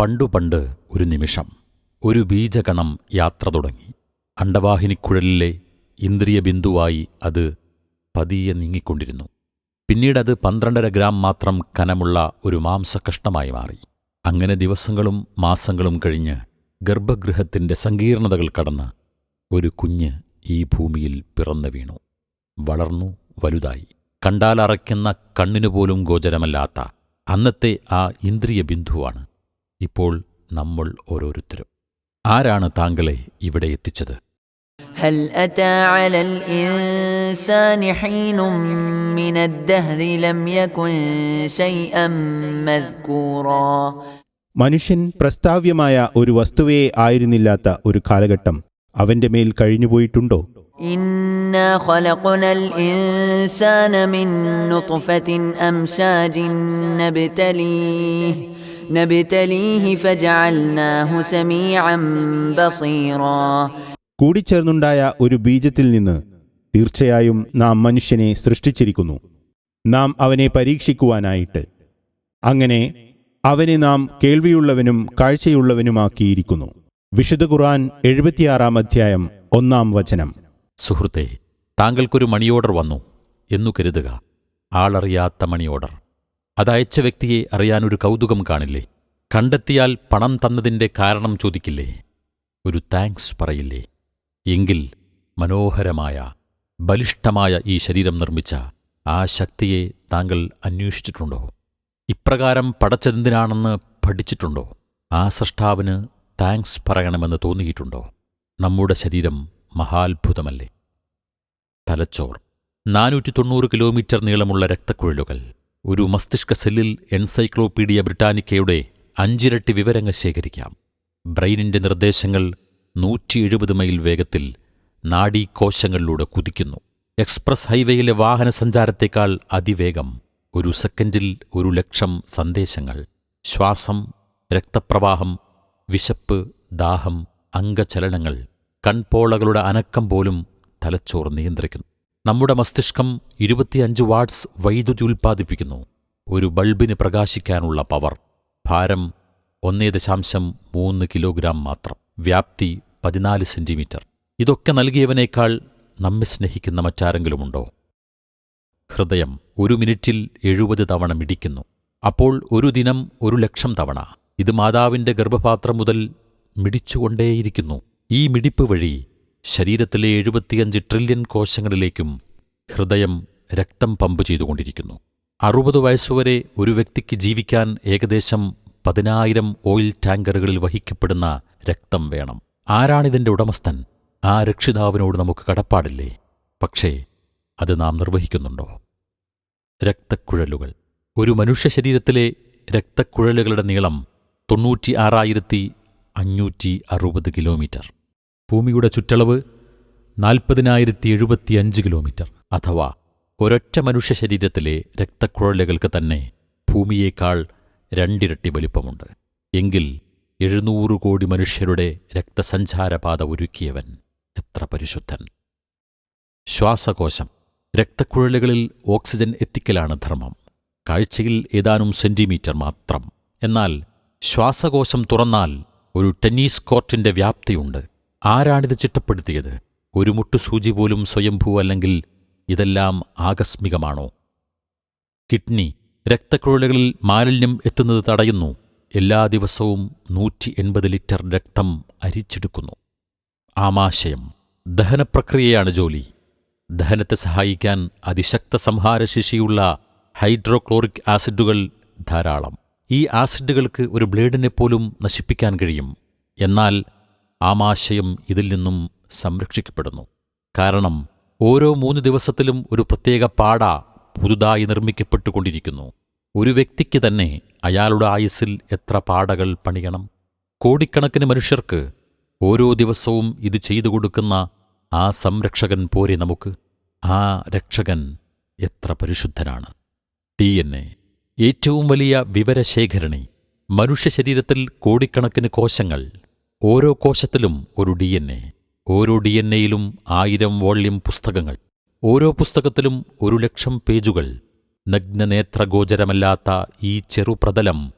പണ്ടു പണ്ട് ഒരു നിമിഷം ഒരു ബീജകണം യാത്ര തുടങ്ങി. അണ്ടവാഹിനിക്കുഴലിലെ ഇന്ദ്രിയ ബിന്ദുവായി അത് പതിയെ നീങ്ങിക്കൊണ്ടിരുന്നു. പിന്നീടത് പന്ത്രണ്ടര ഗ്രാം മാത്രം കനമുള്ള ഒരു മാംസകഷ്ണമായി മാറി. അങ്ങനെ ദിവസങ്ങളും മാസങ്ങളും കഴിഞ്ഞ് ഗർഭഗൃഹത്തിന്റെ സങ്കീർണതകൾ കടന്ന് ഒരു കുഞ്ഞ് ഈ ഭൂമിയിൽ പിറന്നു വീണു. വളർന്നു വലുതായി. കണ്ടാലറയ്ക്കുന്ന കണ്ണിനുപോലും ഗോചരമല്ലാത്ത അന്നത്തെ ആ ഇന്ദ്രിയ ബിന്ദുവാണ് ഇപ്പോൾ നമ്മൾ ഓരോരുത്തരും ആരാണ് താങ്കളെ ഇവിടെ എത്തിച്ചത് هل أتى على الإنسان حين من الدهر لم يكن شيئا مذكورا മനുഷ്യൻ പ്രസ്താവ്യമായ ഒരു വസ്തുവേ ആയിരുന്നില്ലാത്ത ഒരു കാലഘട്ടം അവന്റെ മേൽ കഴിഞ്ഞുപോയിട്ടുണ്ടോ إنا خلقنا الإنسان من نطفة أمشاج نبتليه കൂടിച്ചേർന്നുണ്ടായ ഒരു ബീജത്തിൽ നിന്ന് തീർച്ചയായും നാം മനുഷ്യനെ സൃഷ്ടിച്ചിരിക്കുന്നു. നാം അവനെ പരീക്ഷിക്കുവാനായിട്ട്. അങ്ങനെ അവനെ നാം കേൾവിയുള്ളവനും കാഴ്ചയുള്ളവനുമാക്കിയിരിക്കുന്നു. വിശുദ്ധ ഖുർആൻ എഴുപത്തിയാറാം അധ്യായം ഒന്നാം വചനം. സുഹൃത്തെ താങ്കൾക്കൊരു മണി ഓർഡർ വന്നു. എന്നു കരുതുക. ആളറിയാത്ത മണി ഓർഡർ അതയച്ച വ്യക്തിയെ അറിയാനൊരു കൗതുകം കാണില്ലേ? കണ്ടെത്തിയാൽ പണം തന്നതിന്റെ കാരണം ചോദിക്കില്ലേ? ഒരു താങ്ക്സ് പറയില്ലേ? എങ്കിൽ മനോഹരമായ ബലിഷ്ഠമായ ഈ ശരീരം നിർമ്മിച്ച ആ ശക്തിയെ താങ്കൾ അന്വേഷിച്ചിട്ടുണ്ടോ? ഇപ്രകാരം പടച്ചതെന്തിനാണെന്ന് പഠിച്ചിട്ടുണ്ടോ? ആ സൃഷ്ടാവിന് താങ്ക്സ് പറയണമെന്ന് തോന്നിയിട്ടുണ്ടോ? നമ്മുടെ ശരീരം മഹാത്ഭുതമല്ലേ? തലച്ചോർ നാനൂറ്റി തൊണ്ണൂറ് കിലോമീറ്റർ നീളമുള്ള രക്തക്കുഴലുകൾ. ഒരു മസ്തിഷ്ക സെല്ലിൽ എൻസൈക്ലോപീഡിയ ബ്രിട്ടാനിക്കയുടെ അഞ്ചിരട്ടി വിവരങ്ങൾ ശേഖരിക്കാം. ബ്രെയിനിന്റെ നിർദ്ദേശങ്ങൾ നൂറ്റി എഴുപത് മൈൽ വേഗത്തിൽ നാഡീകോശങ്ങളിലൂടെ കുതിക്കുന്നു. എക്സ്പ്രസ് ഹൈവേയിലെ വാഹന സഞ്ചാരത്തേക്കാൾ അതിവേഗം ഒരു സെക്കൻഡിൽ ഒരു ലക്ഷം സന്ദേശങ്ങൾ. ശ്വാസം രക്തപ്രവാഹം വിശപ്പ് ദാഹം അംഗചലനങ്ങൾ കൺപോളകളുടെ അനക്കം പോലും തലച്ചോർ നിയന്ത്രിക്കുന്നു. നമ്മുടെ മസ്തിഷ്കം ഇരുപത്തിയഞ്ച് വാട്ട്സ് വൈദ്യുതി ഉൽപ്പാദിപ്പിക്കുന്നു ഒരു ബൾബിന് പ്രകാശിക്കാനുള്ള പവർ. ഭാരം ഒന്നേ ദശാംശം മൂന്ന് കിലോഗ്രാം മാത്രം. വ്യാപ്തി പതിനാല് സെന്റിമീറ്റർ. ഇതൊക്കെ നൽകിയവനേക്കാൾ നമ്മെ സ്നേഹിക്കുന്ന മറ്റാരെങ്കിലുമുണ്ടോ? ഹൃദയം ഒരു മിനിറ്റിൽ എഴുപത് തവണ മിടിക്കുന്നു. അപ്പോൾ ഒരു ദിനം ഒരു ലക്ഷം തവണ. ഇത് മാതാവിന്റെ ഗർഭപാത്രം മുതൽ മിടിച്ചുകൊണ്ടേയിരിക്കുന്നു. ഈ മിടിപ്പ് വഴി ശരീരത്തിലെ എഴുപത്തിയഞ്ച് ട്രില്യൺ കോശങ്ങളിലേക്കും ഹൃദയം രക്തം പമ്പ് ചെയ്തുകൊണ്ടിരിക്കുന്നു. അറുപത് വയസ്സുവരെ ഒരു വ്യക്തിക്ക് ജീവിക്കാൻ ഏകദേശം പതിനായിരം ഓയിൽ ടാങ്കറുകളിൽ വഹിക്കപ്പെടുന്ന രക്തം വേണം. ആരാണിതിന്റെ ഉടമസ്ഥൻ? ആ രക്ഷിതാവിനോട് നമുക്ക് കടപ്പാടില്ലേ? പക്ഷേ അത് നാം നിർവഹിക്കുന്നുണ്ടോ? രക്തക്കുഴലുകൾ. ഒരു മനുഷ്യ ശരീരത്തിലെ രക്തക്കുഴലുകളുടെ നീളം തൊണ്ണൂറ്റി ആറായിരത്തി അഞ്ഞൂറ്റി അറുപത് കിലോമീറ്റർ. ഭൂമിയുടെ ചുറ്റളവ് നാൽപ്പതിനായിരത്തി എഴുപത്തിയഞ്ച് കിലോമീറ്റർ. അഥവാ ഒരൊറ്റ മനുഷ്യ ശരീരത്തിലെ രക്തക്കുഴലുകൾക്ക് തന്നെ ഭൂമിയേക്കാൾ രണ്ടിരട്ടി വലിപ്പമുണ്ട്. എങ്കിൽ എഴുന്നൂറ് കോടി മനുഷ്യരുടെ രക്തസഞ്ചാരപാത ഒരുക്കിയവൻ എത്ര പരിശുദ്ധൻ? ശ്വാസകോശം. രക്തക്കുഴലുകളിൽ ഓക്സിജൻ എത്തിക്കലാണ് ധർമ്മം. കാഴ്ചയിൽ ഏതാനും സെന്റിമീറ്റർ മാത്രം. എന്നാൽ ശ്വാസകോശം തുറന്നാൽ ഒരു ടെന്നീസ് കോർട്ടിന്റെ വ്യാപ്തിയുണ്ട്. ആരാണിത് ചിട്ടപ്പെടുത്തിയത്? ഒരു മുട്ടുസൂചി പോലും സ്വയംഭൂ അല്ലെങ്കിൽ ഇതെല്ലാം ആകസ്മികമാണോ? കിഡ്നി രക്തക്കുഴലുകളിൽ മാലിന്യം എത്തുന്നത് തടയുന്നു. എല്ലാ ദിവസവും നൂറ്റി എൺപത് ലിറ്റർ രക്തം അരിച്ചെടുക്കുന്നു. ആമാശയം. ദഹനപ്രക്രിയയാണ് ജോലി. ദഹനത്തെ സഹായിക്കാൻ അതിശക്ത സംഹാരശേഷിയുള്ള ഹൈഡ്രോക്ലോറിക് ആസിഡുകൾ ധാരാളം. ഈ ആസിഡുകൾക്ക് ഒരു ബ്ലേഡിനെ പോലും നശിപ്പിക്കാൻ കഴിയും. എന്നാൽ ആമാശയം ഇതിൽ നിന്നും സംരക്ഷിക്കപ്പെടുന്നു. കാരണം ഓരോ മൂന്ന് ദിവസത്തിലും ഒരു പ്രത്യേക പാട പുതുതായി നിർമ്മിക്കപ്പെട്ടുകൊണ്ടിരിക്കുന്നു. ഒരു വ്യക്തിക്ക് തന്നെ അയാളുടെ ആയുസ്സിൽ എത്ര പാടകൾ പണിയണം? കോടിക്കണക്കിന് മനുഷ്യർക്ക് ഓരോ ദിവസവും ഇത് ചെയ്തു കൊടുക്കുന്ന ആ സംരക്ഷകൻ പോരെ നമുക്ക്? ആ രക്ഷകൻ എത്ര പരിശുദ്ധനാണ്. ടി എൻ എ ഏറ്റവും വലിയ വിവരശേഖരണി. മനുഷ്യ ശരീരത്തിൽ കോടിക്കണക്കിന് കോശങ്ങൾ ഓരോ കോശത്തിലും ഒരു ഡി എൻ എ ഓരോ ഡി എൻ എയിലും ആയിരം വോള്യം പുസ്തകങ്ങൾ ഓരോ പുസ്തകത്തിലും ഒരു ലക്ഷം പേജുകൾ നഗ്നനേത്രഗോചരമല്ലാത്ത ഈ ചെറുപ്രതലം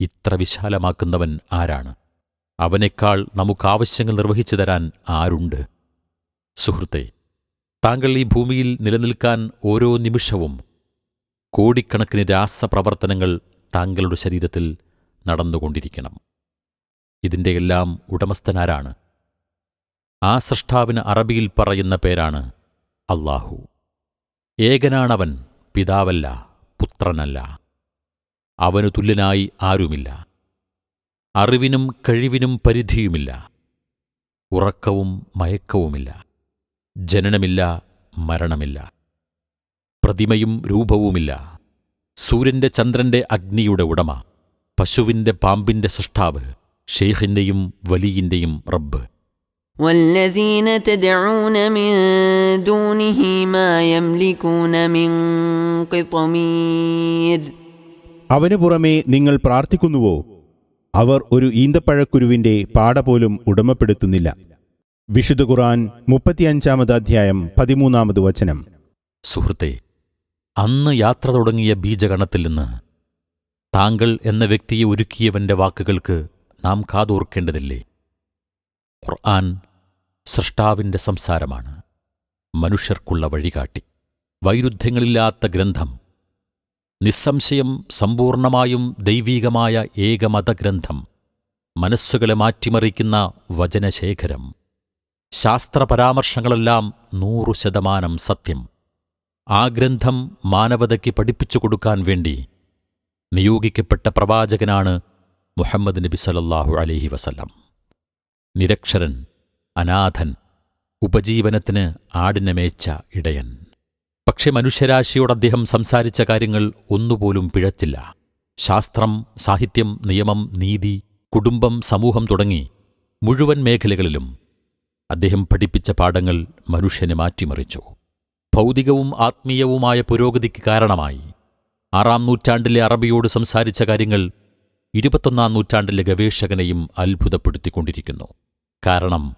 ഇത്ര വിശാലമാക്കുന്നവൻ ആരാണ്? അവനേക്കാൾ നമുക്കാവശ്യങ്ങൾ നിർവഹിച്ചു തരാൻ ആരുണ്ട്? സുഹൃത്തെ താങ്കൾ ഈ ഭൂമിയിൽ നിലനിൽക്കാൻ ഓരോ നിമിഷവും കോടിക്കണക്കിന് രാസപ്രവർത്തനങ്ങൾ താങ്കളുടെ ശരീരത്തിൽ നടന്നുകൊണ്ടിരിക്കണം. ഇതിന്റെയെല്ലാം ഉടമസ്ഥനാരാണ്. ആ സൃഷ്ടാവിന് അറബിയിൽ പറയുന്ന പേരാണ് അള്ളാഹു ഏകനാണവൻ പിതാവല്ല പുത്രനല്ല. അവനു തുല്യനായി ആരുമില്ല. അറിവിനും കഴിവിനും പരിധിയുമില്ല. ഉറക്കവും മയക്കവുമില്ല. ജനനമില്ല മരണമില്ല. പ്രതിമയും രൂപവുമില്ല. സൂര്യന്റെ ചന്ദ്രന്റെ അഗ്നിയുടെ ഉടമ പശുവിന്റെ പാമ്പിന്റെ സൃഷ്ടാവ് ഷെയ്ഖിന്റെയും വലിയിന്റെയും റബ്ബ് والذين تدعون من دونه ما يملكون من قطمير അവനു പുറമേ നിങ്ങൾ പ്രാർത്ഥിക്കുന്നുവോ അവർ ഒരു ഈന്തപ്പഴക്കുരുവിന്റെ പാട പോലും ഉടമപ്പെടുത്തുന്നില്ല വിശുദ്ധ ഖുർആൻ മുപ്പത്തിയഞ്ചാമത് അധ്യായം പതിമൂന്നാമത് വചനം സുഹൃത്തെ അന്ന് യാത്ര തുടങ്ങിയ ബീജഗണത്തിൽ നിന്ന് താങ്കൾ എന്ന വ്യക്തിയെ ഒരുക്കിയവന്റെ വാക്കുകൾക്ക് നാം കാതോർക്കേണ്ടതില്ലേ? ഖുർആൻ സൃഷ്ടാവിന്റെ സംസാരമാണ്. മനുഷ്യർക്കുള്ള വഴികാട്ടി. വൈരുദ്ധ്യങ്ങളില്ലാത്ത ഗ്രന്ഥം. നിസ്സംശയം സമ്പൂർണമായും ദൈവീകമായ ഏകമതഗ്രന്ഥം. മനസ്സുകളെ മാറ്റിമറിക്കുന്ന വചനശേഖരം. ശാസ്ത്രപരാമർശങ്ങളെല്ലാം നൂറു ശതമാനം സത്യം. ആ ഗ്രന്ഥം മാനവതയ്ക്ക് പഠിപ്പിച്ചു കൊടുക്കാൻ വേണ്ടി നിയോഗിക്കപ്പെട്ട പ്രവാചകനാണ് മുഹമ്മദ് നബി സലല്ലാഹു അലൈഹി വസല്ലം. നിരക്ഷരൻ അനാഥൻ ഉപജീവനത്തിന് ആടിനെ മേച്ച ഇടയൻ. പക്ഷെ മനുഷ്യരാശിയോട് അദ്ദേഹം സംസാരിച്ച കാര്യങ്ങൾ ഒന്നുപോലും പിഴച്ചില്ല. ശാസ്ത്രം സാഹിത്യം നിയമം നീതി കുടുംബം സമൂഹം തുടങ്ങി മുഴുവൻ മേഖലകളിലും അദ്ദേഹം പഠിപ്പിച്ച പാഠങ്ങൾ മനുഷ്യനെ മാറ്റിമറിച്ചു. ഭൗതികവും ആത്മീയവുമായ പുരോഗതിക്ക് കാരണമായി ആറാം നൂറ്റാണ്ടിലെ അറബിയോട് സംസാരിച്ച കാര്യങ്ങൾ ഇരുപത്തൊന്നാം നൂറ്റാണ്ടിലെ ഗവേഷകനെയും അത്ഭുതപ്പെടുത്തിക്കൊണ്ടിരിക്കുന്നു. കാരണം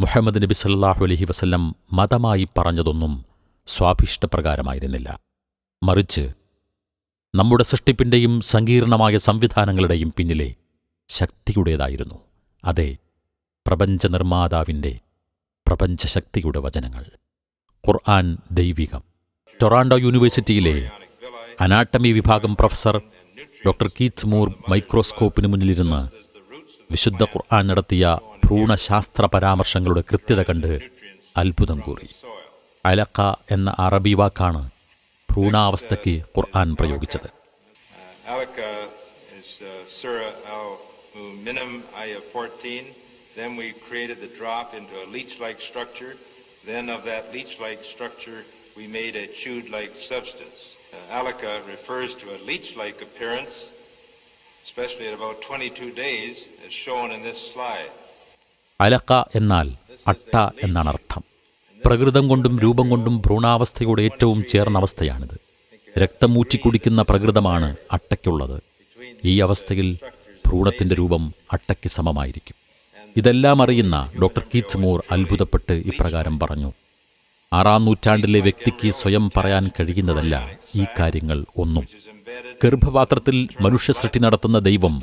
മുഹമ്മദ് നബി സല്ലാഹു അലഹി വസ്ല്ലം മതമായി പറഞ്ഞതൊന്നും സ്വാഭിഷ്ടപ്രകാരമായിരുന്നില്ല. മറിച്ച് നമ്മുടെ സൃഷ്ടിപ്പിന്റെയും സങ്കീർണമായ സംവിധാനങ്ങളുടെയും പിന്നിലെ ശക്തിയുടേതായിരുന്നു. അതെ പ്രപഞ്ച നിർമ്മാതാവിന്റെ പ്രപഞ്ചശക്തിയുടെ വചനങ്ങൾ. ഖുർആൻ ദൈവികം. ടൊറാണ്ടോ യൂണിവേഴ്സിറ്റിയിലെ അനാട്ടമി വിഭാഗം പ്രൊഫസർ ഡോക്ടർ കീത്ത് മൂർ മൈക്രോസ്കോപ്പിന് മുന്നിലിരുന്ന് വിശുദ്ധ ഖുർആൻ നടത്തിയ ഭ്രൂണശാസ്ത്ര പരാമർശങ്ങളുടെ കൃത്യത കണ്ട് അത്ഭുതം കൂറി അലക്ക എന്ന അറബി വാക്കാണ് ഭ്രൂണാവസ്ഥയ്ക്ക് ഖുർആൻ പ്രയോഗിച്ചത് Uh, Alaka is Surah Al Mu'minim, Ayah 14. Then we created the drop into a leech-like structure. Then of that leech-like structure, we made a chewed-like substance. Uh, alica refers to a leech-like appearance, especially at about 22 days, as shown in this slide. അലക്ക എന്നാൽ അട്ട എന്നാണ് അർത്ഥം. പ്രകൃതം കൊണ്ടും രൂപം കൊണ്ടും ഭ്രൂണാവസ്ഥയോട് ഏറ്റവും ചേർന്ന അവസ്ഥയാണിത്. രക്തം ഊറ്റിക്കുടിക്കുന്ന പ്രകൃതമാണ് അട്ടയ്ക്കുള്ളത്. ഈ അവസ്ഥയിൽ ഭ്രൂണത്തിന്റെ രൂപം അട്ടയ്ക്ക് സമമായിരിക്കും. ഇതെല്ലാം അറിയുന്ന ഡോക്ടർ കീറ്റ്സ് മൂർ അത്ഭുതപ്പെട്ട് ഇപ്രകാരം പറഞ്ഞു. ആറാം നൂറ്റാണ്ടിലെ വ്യക്തിക്ക് സ്വയം പറയാൻ കഴിയുന്നതല്ല ഈ കാര്യങ്ങൾ ഒന്നും. ഗർഭപാത്രത്തിൽ മനുഷ്യ സൃഷ്ടി നടത്തുന്ന ദൈവം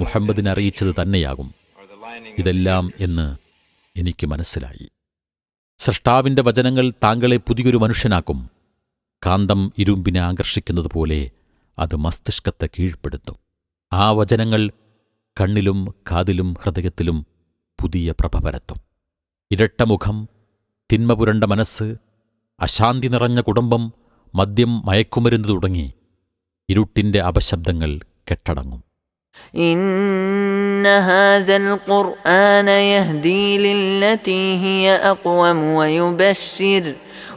മുഹമ്മദിനെ അറിയിച്ചത് തന്നെയാകും. ഇതെല്ലാം എന്ന് എനിക്ക് മനസ്സിലായി. സൃഷ്ടാവിന്റെ വചനങ്ങൾ താങ്കളെ പുതിയൊരു മനുഷ്യനാക്കും. കാന്തം ഇരുമ്പിനെ ആകർഷിക്കുന്നത് പോലെ അത് മസ്തിഷ്കത്തെ കീഴ്പ്പെടുത്തും. ആ വചനങ്ങൾ കണ്ണിലും കാതിലും ഹൃദയത്തിലും പുതിയ പ്രഭ പരത്തും. ഇരട്ടമുഖം തിന്മ പുരണ്ട മനസ്സ് അശാന്തി നിറഞ്ഞ കുടുംബം മദ്യം മയക്കുമരുന്ന് തുടങ്ങി ഇരുട്ടിന്റെ അപശബ്ദങ്ങൾ കെട്ടടങ്ങും إن هذا القرآن يهدي للتي هي أقوم ويبشر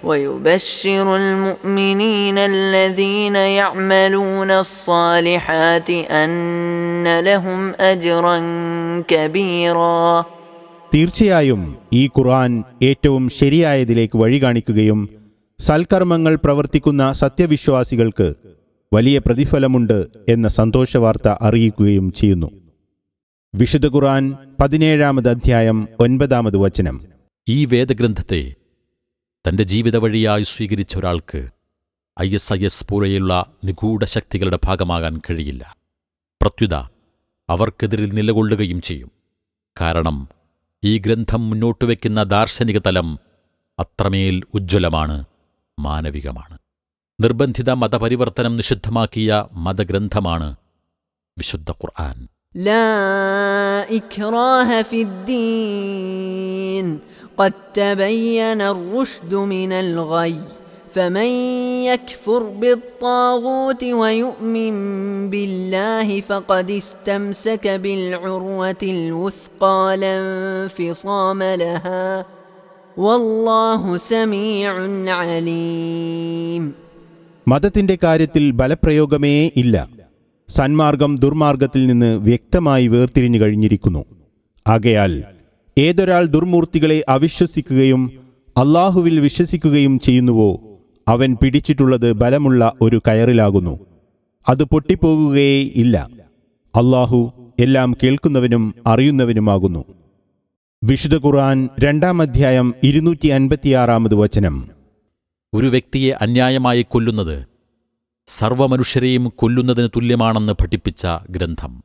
ويبشر المؤمنين الذين يعملون الصالحات أن لهم أجرا كبيرا തീർച്ചയായും ഈ ഖുർആൻ ഏറ്റവും ശരിയായതിലേക്ക് വഴി കാണിക്കുകയും സൽക്കർമ്മങ്ങൾ പ്രവർത്തിക്കുന്ന സത്യവിശ്വാസികൾക്ക് വലിയ പ്രതിഫലമുണ്ട് എന്ന സന്തോഷവാർത്ത അറിയിക്കുകയും ചെയ്യുന്നു. വിശുദ്ധ ഖുർആൻ പതിനേഴാമത് അധ്യായം ഒൻപതാമത് വചനം. ഈ വേദഗ്രന്ഥത്തെ തന്റെ ജീവിതവഴിയായി സ്വീകരിച്ച ഒരാൾക്ക് ഐ എസ് ഐ എസ് പോലെയുള്ള നിഗൂഢ ശക്തികളുടെ ഭാഗമാകാൻ കഴിയില്ല. പ്രത്യുത അവർക്കെതിരിൽ നിലകൊള്ളുകയും ചെയ്യും. കാരണം ഈ ഗ്രന്ഥം മുന്നോട്ട് വയ്ക്കുന്ന ദാർശനിക തലം അത്രമേൽ ഉജ്ജ്വലമാണ് മാനവികമാണ് നിർബന്ധിത മതപരിവർത്തനം നിഷിദ്ധമാക്കിയ മതഗ്രന്ഥമാണ് വിശുദ്ധ ഖുർആൻ لا إكراه في الدين قد تبين الرشد من الغي فمن يكفر بالطاغوت ويؤمن بالله فقد استمسك بالعروة الوثقى لا انفصام لها والله سميع عليم മതത്തിന്റെ കാര്യത്തിൽ ബലപ്രയോഗമേ ഇല്ല സന്മാർഗം ദുർമാർഗത്തിൽ നിന്ന് വ്യക്തമായി വേർതിരിഞ്ഞു കഴിഞ്ഞിരിക്കുന്നു ആകയാൽ ഏതൊരാൾ ദുർമൂർത്തികളെ അവിശ്വസിക്കുകയും അള്ളാഹുവിൽ വിശ്വസിക്കുകയും ചെയ്യുന്നുവോ അവൻ പിടിച്ചിട്ടുള്ളത് ബലമുള്ള ഒരു കയറിലാകുന്നു. അത് പൊട്ടിപ്പോകുകയേ ഇല്ല. അള്ളാഹു എല്ലാം കേൾക്കുന്നവനും അറിയുന്നവനുമാകുന്നു. വിശുദ്ധ ഖുർആൻ രണ്ടാം അധ്യായം ഇരുന്നൂറ്റി അൻപത്തിയാറാമത് വചനം. ഒരു വ്യക്തിയെ അന്യായമായി കൊല്ലുന്നത് സർവമനുഷ്യരെയും കൊല്ലുന്നതിന് തുല്യമാണെന്ന് പഠിപ്പിച്ച ഗ്രന്ഥം.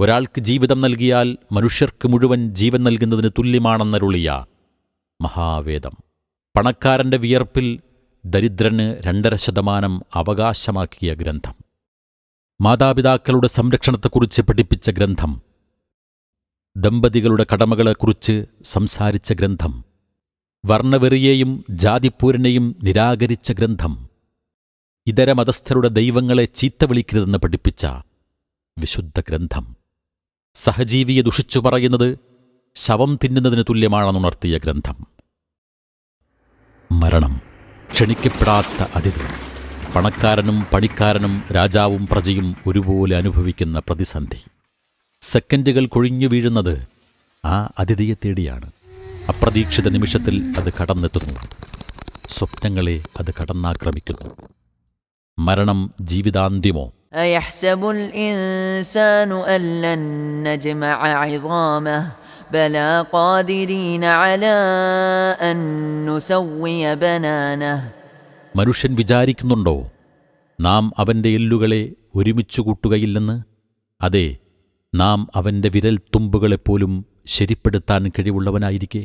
ഒരാൾക്ക് ജീവിതം നൽകിയാൽ മനുഷ്യർക്ക് മുഴുവൻ ജീവൻ നൽകുന്നതിന് തുല്യമാണെന്നരുളിയ മഹാവേദം. പണക്കാരന്റെ വിയർപ്പിൽ ദരിദ്രന് രണ്ടര ശതമാനം അവകാശമാക്കിയ ഗ്രന്ഥം. മാതാപിതാക്കളുടെ സംരക്ഷണത്തെക്കുറിച്ച് പഠിപ്പിച്ച ഗ്രന്ഥം. ദമ്പതികളുടെ കടമകളെക്കുറിച്ച് സംസാരിച്ച ഗ്രന്ഥം. വർണവെറിയെയും ജാതിപ്പൂരനെയും നിരാകരിച്ച ഗ്രന്ഥം. ഇതര മതസ്ഥരുടെ ദൈവങ്ങളെ ചീത്ത വിളിക്കരുതെന്ന് പഠിപ്പിച്ച വിശുദ്ധ ഗ്രന്ഥം. സഹജീവിയെ ദുഷിച്ചു പറയുന്നത് ശവം തിന്നുന്നതിന് തുല്യമാണെന്നുണർത്തിയ ഗ്രന്ഥം. മരണം. ക്ഷണിക്കപ്പെടാത്ത അതിഥി പണക്കാരനും പണിക്കാരനും രാജാവും പ്രജയും ഒരുപോലെ അനുഭവിക്കുന്ന പ്രതിസന്ധി സെക്കൻഡുകൾ കൊഴിഞ്ഞു വീഴുന്നത് ആ അതിഥിയെ തേടിയാണ് അപ്രതീക്ഷിത നിമിഷത്തിൽ അത് കടന്നെത്തുന്നു സ്വപ്നങ്ങളെ അത് കടന്നാക്രമിക്കുന്നു മരണം ജീവിതാന്ത്യമോ أيحسب الإنسان أن لن نجمع عظامه بلى قادرين على أن نسوي بنانه മനുഷ്യൻ വിചാരിക്കുന്നുണ്ടോ നാം അവൻ്റെ എല്ലുകളെ ഒരുമിച്ചു കൂട്ടുകയില്ലെന്ന് അതെ നാം അവൻ്റെ വിരൽ തുമ്പുകളെപ്പോലും ശരിപ്പെടുത്താൻ കഴിവുള്ളവനായിരിക്കെ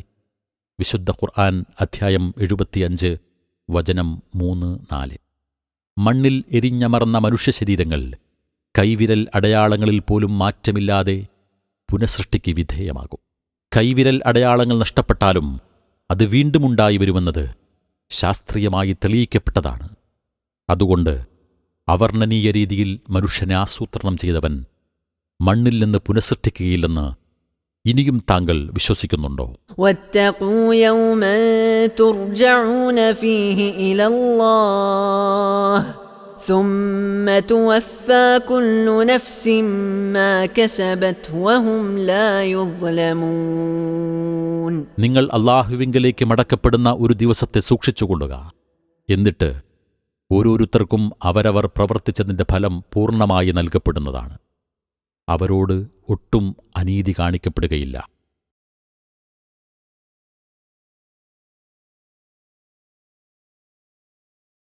വിശുദ്ധ ഖുർആൻ അധ്യായം എഴുപത്തിയഞ്ച് വചനം മൂന്ന് നാല് മണ്ണിൽ എരിഞ്ഞമർന്ന മനുഷ്യശരീരങ്ങൾ കൈവിരൽ അടയാളങ്ങളിൽ പോലും മാറ്റമില്ലാതെ പുനഃസൃഷ്ടിക്ക് വിധേയമാകും കൈവിരൽ അടയാളങ്ങൾ നഷ്ടപ്പെട്ടാലും അത് വീണ്ടുമുണ്ടായി വരുമെന്നത് ശാസ്ത്രീയമായി തെളിയിക്കപ്പെട്ടതാണ്. അതുകൊണ്ട് അവർണനീയ രീതിയിൽ മനുഷ്യനെ ആസൂത്രണം ചെയ്തവൻ മണ്ണിൽ നിന്ന് പുനഃസൃഷ്ടിക്കുകയില്ലെന്ന് ഇനിയും താങ്കൾ വിശ്വസിക്കുന്നുണ്ടോ? واتقوا يوما ترجعون فيه إلى الله ثم توفى كل نفس ما كسبت وهم لا يظلمون നിങ്ങൾ അള്ളാഹുവിങ്കലേക്ക് മടക്കപ്പെടുന്ന ഒരു ദിവസത്തെ സൂക്ഷിച്ചുകൊള്ളുക എന്നിട്ട് ഓരോരുത്തർക്കും അവരവർ പ്രവർത്തിച്ചതിൻ്റെ ഫലം പൂർണ്ണമായി നൽകപ്പെടുന്നതാണ് അവരോട് ഒട്ടും അനീതി കാണിക്കപ്പെടുകയില്ല